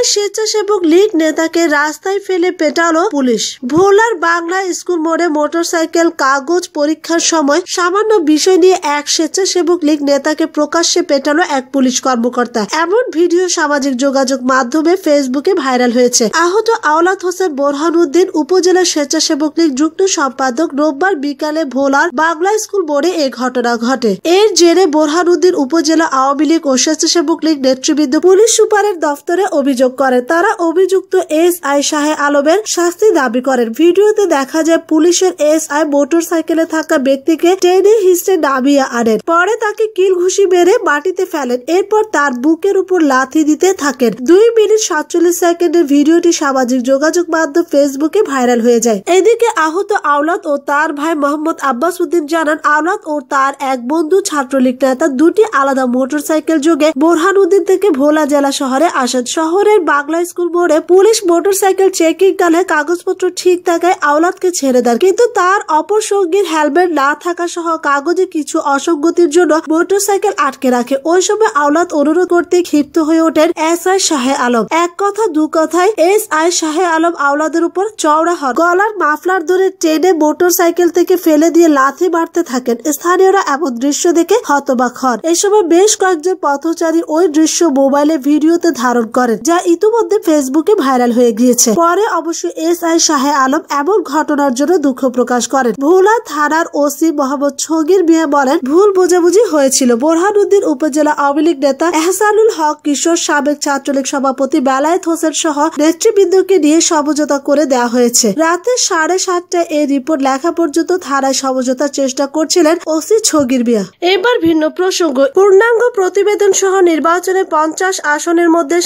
ভোলায় স্বেচ্ছাসেবক লীগ নেতাকে রাস্তায় ফেলে পেটালো পুলিশ। ভোলার বাংলা স্কুল মোড়ে মোটরসাইকেল, কাগজ পরীক্ষার সময় সামান্য বিষয় নিয়ে এক স্বেচ্ছাসেবক লীগ নেতাকে প্রকাশ্যে পেটালো এক পুলিশ কর্মকর্তা। এমন ভিডিও সামাজিক যোগাযোগ মাধ্যমে ফেসবুকে ভাইরাল হয়েছে। আহত আওলাদ হোসেন বোরহানুদ্দিন উপজেলা স্বেচ্ছাসেবক লীগ যুগ্ম সম্পাদক রোববার বিকালে ভোলার বাংলা স্কুল মোড়ে এ ঘটনা ঘটে। এর জেরে বোরহানুদ্দিন উপজেলা আওয়ামী লীগ ও স্বেচ্ছাসেবক লীগ নেতৃবৃন্দ পুলিশ সুপারের দফতরে অভিযোগ করে। তারা অভিযুক্ত এস আই শাহে আলমের শাস্তি দাবি করেন। ভিডিওতে দেখা যায় পুলিশের এস আই মোটর সাইকেলে থাকা ব্যক্তিকে টেনে হিস্টে নামিয়ে আনেন। পরে তাকে কিল ঘুষি মেরে মাটিতে ফেলেন। এরপর তার বুকের উপর লাথি দিতে থাকেন। দুই মিনিট সাতচল্লিশ সেকেন্ডের ভিডিওটি সামাজিক যোগাযোগ মাধ্যম ফেসবুকে ভাইরাল হয়ে যায়। এদিকে আহত আওলাদ ও তার ভাই মোহাম্মদ আব্বাস উদ্দিন জানান, আওলাদ ও তার এক বন্ধু ছাত্রলীগ নেতা দুটি আলাদা মোটরসাইকেল যোগে বোরহানুদ্দিন থেকে ভোলা জেলা শহরে আসেন। শহরের বাংলা স্কুল বোর্ডে পুলিশ মোটরসাইকেল চেকিং কালে কাগজপত্র ঠিক থাকায় আওলাদকে ছেড়ে দেন। কিন্তু তার অপর সঙ্গীর হেলমেট না থাকা সহ কাগজে কিছু অসঙ্গতির জন্য মোটরসাইকেল আটকে রাখে। ওই সময় আওলাদ অনুরোধ করতে ক্ষিপ্ত হয়ে ওঠেন এস আই শাহে আলম। এক কথা, দু কথায় এস আই শাহে আলম আওলাদের উপর চওড়া হন। গলার মাফলার ধরে টেনে মোটরসাইকেল থেকে ফেলে দিয়ে লাথি মারতে থাকেন। স্থানীয়রা এমন দৃশ্য দেখে হতবাক হন। এই সময় বেশ কয়েকজন পথচারী ওই দৃশ্য মোবাইলে ভিডিওতে ধারণ করেন, যা ইতিমধ্যে ফেসবুকে ভাইরাল হয়ে গিয়েছে। পরে অবশ্য এস আই শাহে আলম এমন ঘটনার জন্য দুঃখ প্রকাশ করেন। ভোলা থানার ওসি মোহাম্মদ ছগির মিয়া বলেন, ভুল বোঝাবুঝি হয়েছিল। বোরহানুদ্দিন উপজেলা আওয়ামী লীগ নেতা এহসানুল হক কিশোর সাবেক ছাত্রলীগ সভাপতি বেলায়েত হোসেন সহ নেতৃবৃন্দকে নিয়ে সমঝোতা করে দেওয়া হয়েছে। রাতে সাড়ে সাতটায় এই রিপোর্ট লেখা পর্যন্ত থানায় সমঝোতার চেষ্টা করছিলেন ওসি ছগির মিয়া। এবার ভিন্ন প্রসঙ্গ। পূর্ণাঙ্গ প্রতিবেদন সহ নির্বাচনে পঞ্চাশ আসনের মধ্যে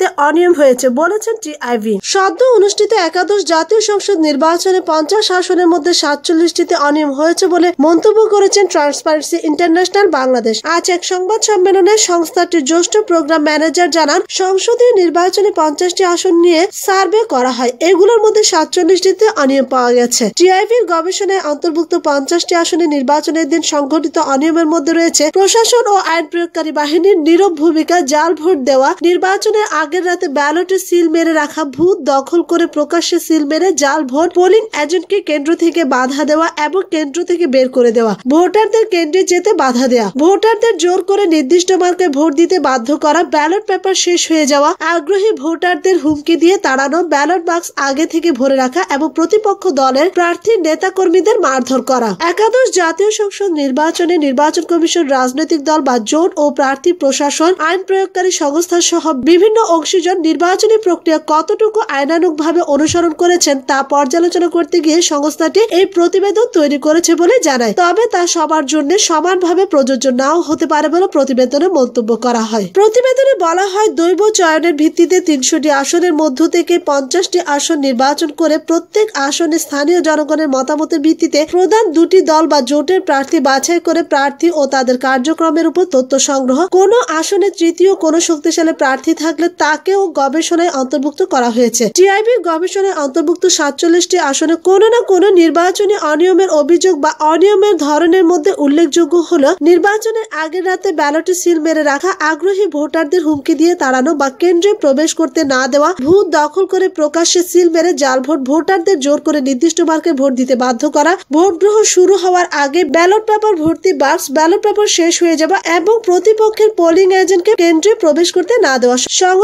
সাতচল্লিশটিতে অনিয়ম হয়েছে, বলেছেন টিআইভি সদ্য অনুষ্ঠিত একাদশ জাতীয় সংসদ নির্বাচনে পঞ্চাশ আসনের মধ্যে সাতচল্লিশটিতে অনিয়ম হয়েছে বলে মন্তব্য করেছেন ট্রান্সপারেন্সি ইন্টারন্যাশনাল বাংলাদেশ। আজ এক সংবাদ সম্মেলনে সংস্থাটির জ্যেষ্ঠ প্রোগ্রাম ম্যানেজার জানান, সংসদীয় নির্বাচনে পঞ্চাশটি আসন নিয়ে সার্ভে করা হয়। এগুলোর মধ্যে সাতচল্লিশটিতে অনিয়ম পাওয়া গেছে। টিআইভির গবেষণায় অন্তর্ভুক্ত পঞ্চাশটি আসনে নির্বাচনের দিন সংঘটিত অনিয়মের মধ্যে রয়েছে প্রশাসন ও আইন প্রয়োগকারী বাহিনীর নীরব ভূমিকা জাল ভোট দেওয়া, নির্বাচনের আগের রাতে ব্যালটে সিল মেরে রাখা ভূত দখল করে প্রকাশ্যে সিল মেরে জাল ভোট পোলিং এজেন্টকে কেন্দ্র থেকে বাধা দেওয়া এবং কেন্দ্র থেকে বের করে দেওয়া। ভোটারদের কেন্দ্রে যেতে বাধা দেওয়া ভোটারদের জোর করে নির্দিষ্ট মার্কে ভোট দিতে বাধ্য করা, ব্যালট পেপার শেষ হয়ে যাওয়া, আগ্রহী ভোটারদের হুমকি দিয়ে তাড়ানো, ব্যালট বাক্স আগে থেকে ভরে রাখা এবং প্রতিপক্ষ দলের প্রার্থীর নেতা কর্মীদের মারধর করা। একাদশ জাতীয় সংসদ নির্বাচনে নির্বাচন কমিশন, রাজনৈতিক দল বা জোট ও প্রার্থী প্রশাসন, আইন প্রয়োগকারী সংস্থা সহ বিভিন্ন অংশীজন নির্বাচনী প্রক্রিয়া কতটুকু আইনানুগভাবে অনুসরণ করেছেন তা পর্যালোচনা করতে গিয়ে সংস্থাটি এই প্রতিবেদন তৈরি করেছে বলে জানায়। তবে তা সবার জন্য সমানভাবে প্রযোজ্য নাও হতে পারে বলে প্রতিবেদনে মন্তব্য করা হয়। প্রতিবেদনে বলা হয়, দৈব চয়নের ভিত্তিতে তিনশোটি আসনের মধ্য থেকে পঞ্চাশটি আসন নির্বাচন করে প্রত্যেক আসনে স্থানীয় জনগণের মতামতের ভিত্তিতে প্রধান দুটি দল বা জোটের প্রার্থী বাছাই করে প্রার্থী ও তাদের কার্যক্রমের উপর তথ্য সংগ্রহ। কোন আসনে তৃতীয় কোন শক্তিশালী প্রার্থী থাকলে তাকেও গবেষণায় অন্তর্ভুক্ত করা হয়েছে। টিআইবি গবেষণায় অন্তর্ভুক্ত সাতচল্লিশটি আসনে কোনো না কোনো নির্বাচনী অনিয়মের অভিযোগ বা অনিয়মের ধরনের মধ্যে উল্লেখযোগ্য হল, নির্বাচনের আগের রাতে ব্যালটে সিল মেরে রাখা আগ্রহী ভোটারদের হুমকি দিয়ে তাড়ানো বা কেন্দ্রে প্রবেশ করতে না দেওয়া, ভূত দখল করে প্রকাশ্যে সিল মেরে জাল ভোট, ভোটারদের জোর করে নির্দিষ্ট মার্কে ভোট দিতে বাধ্য করা, ভোট গ্রহণ শুরু হওয়ার আগে ব্যালট পেপার ভর্তি বাক্স, ব্যালট পেপার শেষ হয়ে যাওয়া এবং প্রতিপক্ষের পোলিং এজেন্টকে কেন্দ্রে প্রবেশ করতে না দেওয়া।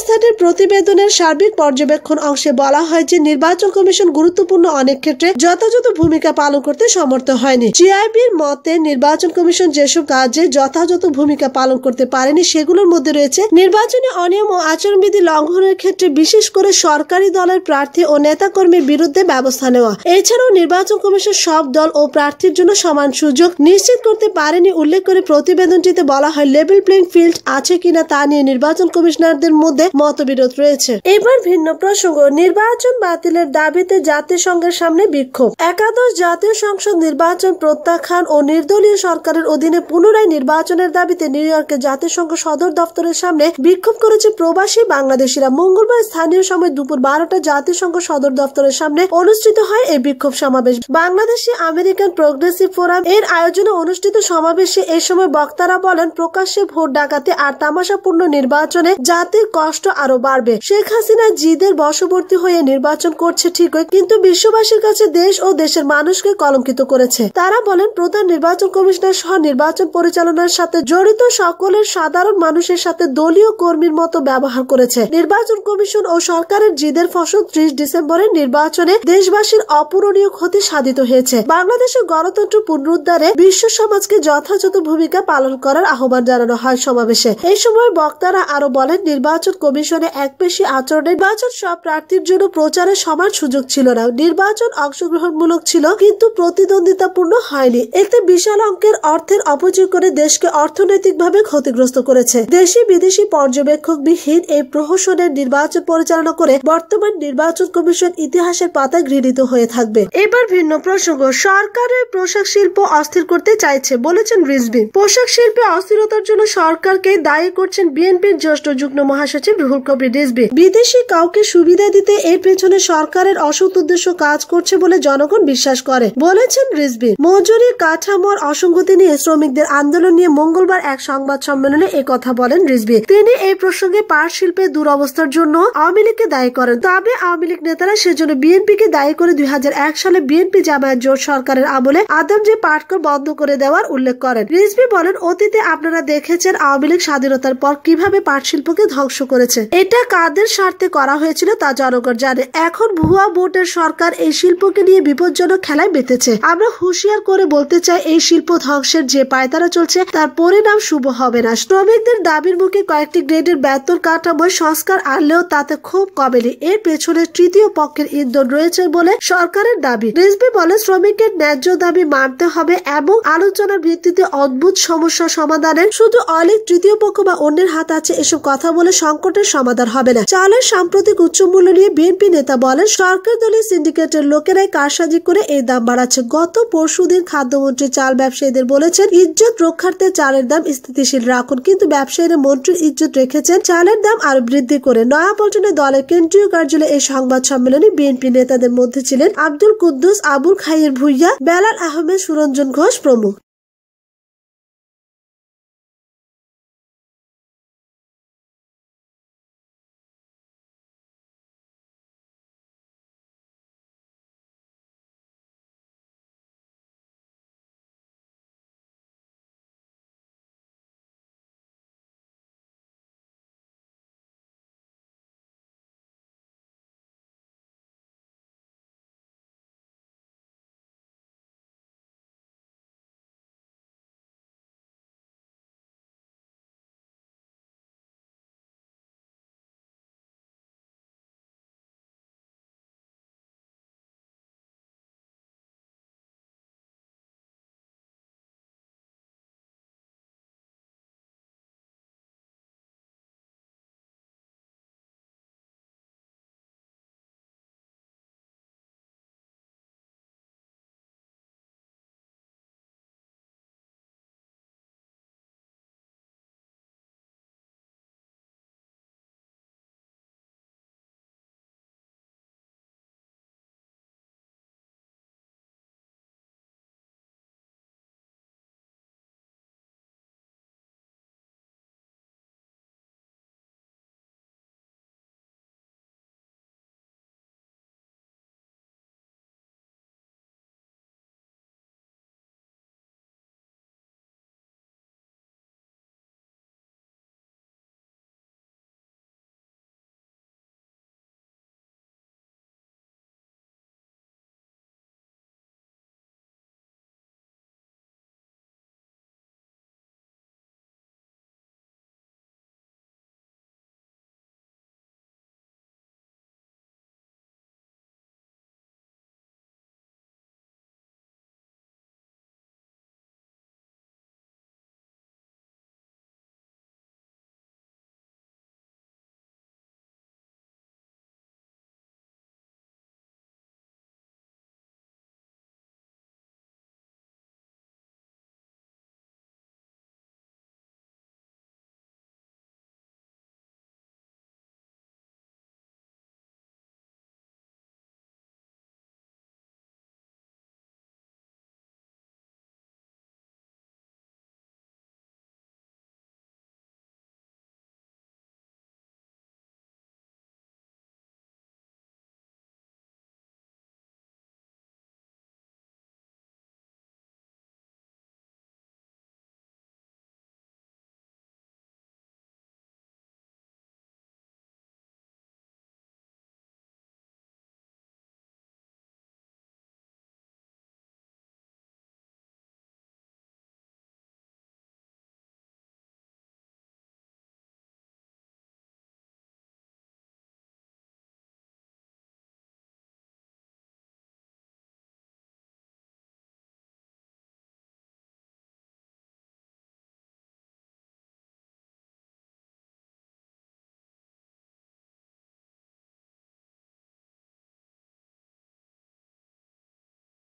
সংস্থাটির প্রতিবেদনের সার্বিক পর্যবেক্ষণ অংশে বলা হয় যে নির্বাচন কমিশন গুরুত্বপূর্ণ অনেক ক্ষেত্রে যথাযথ ভূমিকা পালন করতে সমর্থ হয়নি। জিআইবির মতে নির্বাচন কমিশন যেসব কাজে যথাযথ ভূমিকা পালন করতে পারেনি, সেগুলোর মধ্যে রয়েছে নির্বাচনী অনিয়ম ও আচরণবিধি লঙ্ঘনের ক্ষেত্রে বিশেষ করে সরকারি দলের প্রার্থী ও নেতাকর্মীর বিরুদ্ধে ব্যবস্থা নেওয়া। এছাড়াও নির্বাচন কমিশন সব দল ও প্রার্থীর জন্য সমান সুযোগ নিশ্চিত করতে পারেনি উল্লেখ করে প্রতিবেদনটিতে বলা হয় লেভেল প্লেইং ফিল্ড আছে কিনা তা নিয়ে নির্বাচন কমিশনারদের মধ্যে মতবিরোধ রয়েছে। এবার ভিন্ন প্রসঙ্গ, নির্বাচন বাতিলের দাবিতে জাতিসংঘের সামনে বিক্ষোভ। একাদশ জাতীয় সংসদ নির্বাচন প্রত্যাখ্যান ও নির্দলীয় সরকারের অধীনে পুনরায় নির্বাচনের দাবিতে নিউ ইয়র্কে জাতিসংঘ সদর দপ্তরের সামনে বিক্ষোভ করেছে প্রবাসী বাংলাদেশিরা। মঙ্গলবার স্থানীয় সময় দুপুর বারোটা জাতিসংঘ সদর দপ্তরের সামনে অনুষ্ঠিত হয় এই বিক্ষোভ সমাবেশ। বাংলাদেশি আমেরিকান প্রোগ্রেসিভ ফোরাম এর আয়োজনে অনুষ্ঠিত সমাবেশে এ সময় বক্তারা বলেন, প্রকাশ্যে ভোট ডাকাতি আর তামাশাপূর্ণ নির্বাচনে জাতির কষ্ট কষ্ট আরও বাড়বে। শেখ হাসিনা জিদের বশবর্তী হয়ে নির্বাচন করছে ঠিকই, কিন্তু বিশ্ববাসীর কাছে দেশ ও দেশের মানুষকে কলঙ্কিত করেছে। তারা বলেন, প্রধান নির্বাচন কমিশনার সহ নির্বাচন পরিচালনার সাথে জড়িত সকলের সাধারণ মানুষের সাথে দলীয় কর্মীর মতো ব্যবহার করেছে। নির্বাচন কমিশন ও সরকারের জিদের ফসল ত্রিশ ডিসেম্বরের নির্বাচনে দেশবাসীর অপূরণীয় ক্ষতি সাধিত হয়েছে। বাংলাদেশের গণতন্ত্র পুনরুদ্ধারে বিশ্ব সমাজকে যথাযথ ভূমিকা পালন করার আহ্বান জানানো হয় সমাবেশে। এই সময় বক্তারা আরও বলেন, নির্বাচন কমিশনে এক পেশি আচরণ নির্বাচন সব প্রার্থীর জন্য প্রচারের সমান সুযোগ ছিল না। নির্বাচন অংশগ্রহণমূলক ছিল, কিন্তু প্রতিদ্বন্দ্বিতাপূর্ণ হয়নি। এতে বিশাল অঙ্কের অর্থের অপচয় করে দেশকে অর্থনৈতিকভাবে ক্ষতিগ্রস্ত করেছে। দেশি বিদেশি পর্যবেক্ষক বিহীন এই প্রহসনের নির্বাচন পরিচালনা করে বর্তমান নির্বাচন কমিশন ইতিহাসের পাতায় ঘৃণিত হয়ে থাকবে। এবার ভিন্ন প্রসঙ্গ সরকারের পোশাক শিল্প অস্থির করতে চাইছে, বলেছেন রিজবি পোশাক শিল্পে অস্থিরতার জন্য সরকারকে দায়ী করছেন বিএনপির জ্যেষ্ঠ যুগ্ম মহাসচিব রুহুল কবির রিজবি বিদেশি কাউকে সুবিধা দিতে এর পেছনে সরকারের অসৎ উদ্দেশ্য কাজ করছে বলে জনগণ বিশ্বাস করে, বলেছেন রিজবি মজুরি, কাঠামোর অসঙ্গতি নিয়ে শ্রমিকদের আন্দোলন নিয়ে মঙ্গলবার এক সংবাদ সম্মেলনে কথা বলেন রিজবি তিনি এই প্রসঙ্গে পাট শিল্পের দুরবস্থার জন্য আওয়ামী লীগকে দায়ী করেন। তবে আওয়ামী লীগ নেতারা সেজন্য বিএনপিকে দায়ী করে দুই হাজার এক সালে বিএনপি জামায়াত জোট সরকারের আমলে আদম যে পাটকর বন্ধ করে দেওয়ার উল্লেখ করেন। রিজবি বলেন, অতীতে আপনারা দেখেছেন আওয়ামী লীগ স্বাধীনতার পর কীভাবে পাট শিল্পকে ধ্বংস করেছে। এটা কাদের স্বার্থে করা হয়েছিল তা জনগণ জানে। এখন ভুয়া ভোটের সরকার এই শিল্পকে নিয়ে বিপজ্জনক খেলায় বেঁধেছে। আমরা হুঁশিয়ার করে বলতে চাই, এই শিল্প ধ্বংসের যে পায়তারা চলছে, তার পরিণাম শুভ হবে না। শ্রমিকদের দাবির মুখে কয়েকটি গ্রেডের বেতন কাঠামোয় সংস্কার আনলেও তাতে খুব কমেনি। এর পেছনে তৃতীয় পক্ষের ইন্ধন রয়েছে বলে সরকারের দাবি। রিজবি বলে, শ্রমিকের ন্যায্য দাবি মানতে হবে এবং আলোচনার ভিত্তিতে অদ্ভুত সমস্যা সমাধানের শুধু অনেক তৃতীয় পক্ষ বা অন্যের হাত আছে এসব কথা বলে সংকটের সমাধান হবে না। চালের সাম্প্রতিক উচ্চ মূল্য নিয়ে বিএনপি নেতা বলেন, সরকার দলীয় সিন্ডিকেটের লোকেরাই কারসাজি করে এই দাম বাড়াচ্ছে। গত পরশুদিন খাদ্যমন্ত্রী চাল ব্যবসায়ীদের বলেছেন, ইজ্জত রক্ষার্থে চালের দাম স্থিতিশীল রাখুন। কিন্তু ব্যবসায়ীরা মন্ত্রীর ইজ্জত রেখেছেন, চালের দাম আরও বৃদ্ধি করে। নয়াপল্টনে দলের কেন্দ্রীয় কার্যালয়ে এই সংবাদ সম্মেলনে বিএনপি নেতাদের মধ্যে ছিলেন আব্দুল কুদ্দুস, আবুল খাইর ভুইয়া, বেলাল আহমেদ, সুরঞ্জন ঘোষ প্রমুখ।